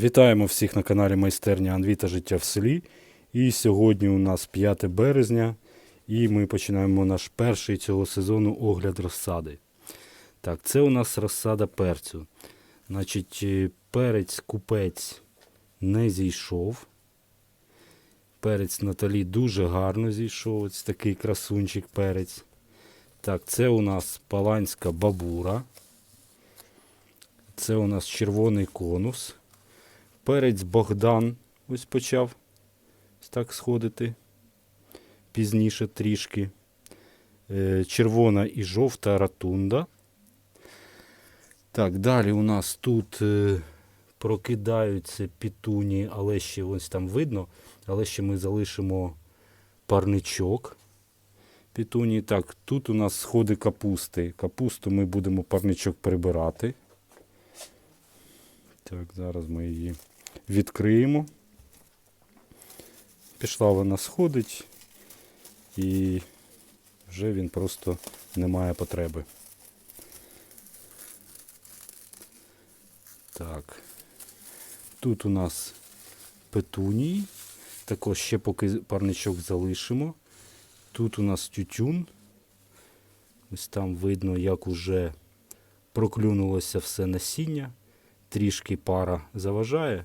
Вітаємо всіх на каналі Майстерня Анвіта Життя в селі. І сьогодні у нас 5 березня, і ми починаємо наш перший цього сезону огляд розсади. Так, це у нас розсада перцю. Значить, е, перець купець не зійшов. Перець Наталі дуже гарно зійшов. Ось такий красунчик перець. Так, це у нас паланська бабура. Це у нас червоний конус. Перець Богдан ось почав так сходити. Пізніше трішки. Е, Червона і жовта ратунда. Так, далі у нас тут е, прокидаються пітуні, але ще ось там видно, але ще ми залишимо парничок. Пітуні. Так, тут у нас сходи капусти. Капусту ми будемо парничок прибирати. Так, зараз ми її відкриємо. Пішла вона сходить, і вже він просто не має потреби. Так. Тут у нас петунії. Також ще поки парничок залишимо. Тут у нас тютюн. Ось там видно, як уже проклюнулося все насіння. Трішки пара заважає,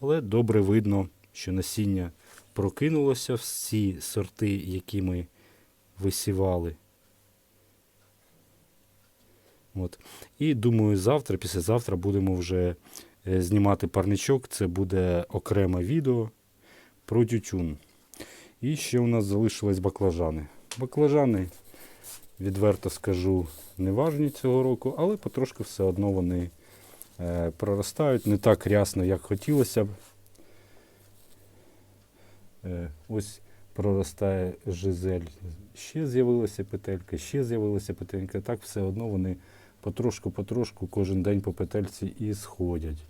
але добре видно, що насіння прокинулося. Всі сорти, які ми висівали. От. І думаю, завтра, післязавтра будемо вже е, знімати парничок. Це буде окреме відео про тютюн. І ще у нас залишились баклажани. Баклажани, відверто скажу, не важні цього року, але потрошки все одно вони проростають не так рясно, як хотілося б. Е, ось проростає жизель. Ще з'явилася петелька, ще з'явилася петелька. Так все одно вони потрошку-потрошку кожен день по петельці і сходять.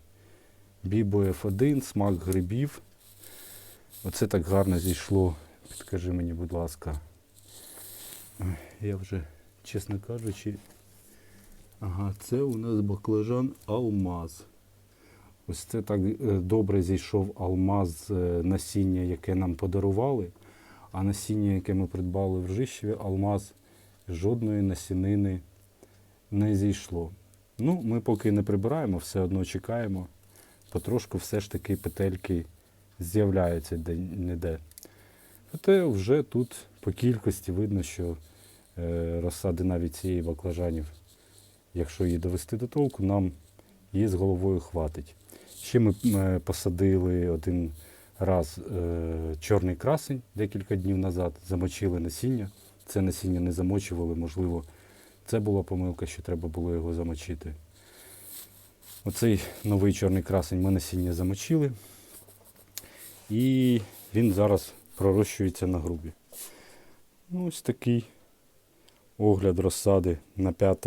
Бібо F1, смак грибів. Оце так гарно зійшло. Підкажи мені, будь ласка. Я вже, чесно кажучи, це у нас баклажан алмаз. Ось це так е, добре зійшов алмаз е, насіння, яке нам подарували. А насіння, яке ми придбали в Ржищеві, алмаз жодної насінини не зійшло. Ну, ми поки не прибираємо, все одно чекаємо. Потрошку все ж таки петельки з'являються де-не-де. Проте вже тут по кількості видно, що е, розсади навіть цієї баклажанів, якщо її довести до толку, нам її з головою хватить. Ще ми е, посадили один раз е, чорний красень декілька днів назад, замочили насіння. Це насіння не замочували, можливо, це була помилка, що треба було його замочити. Оцей новий чорний красень ми насіння замочили. І він зараз пророщується на грубі. Ну, ось такий огляд розсади на 5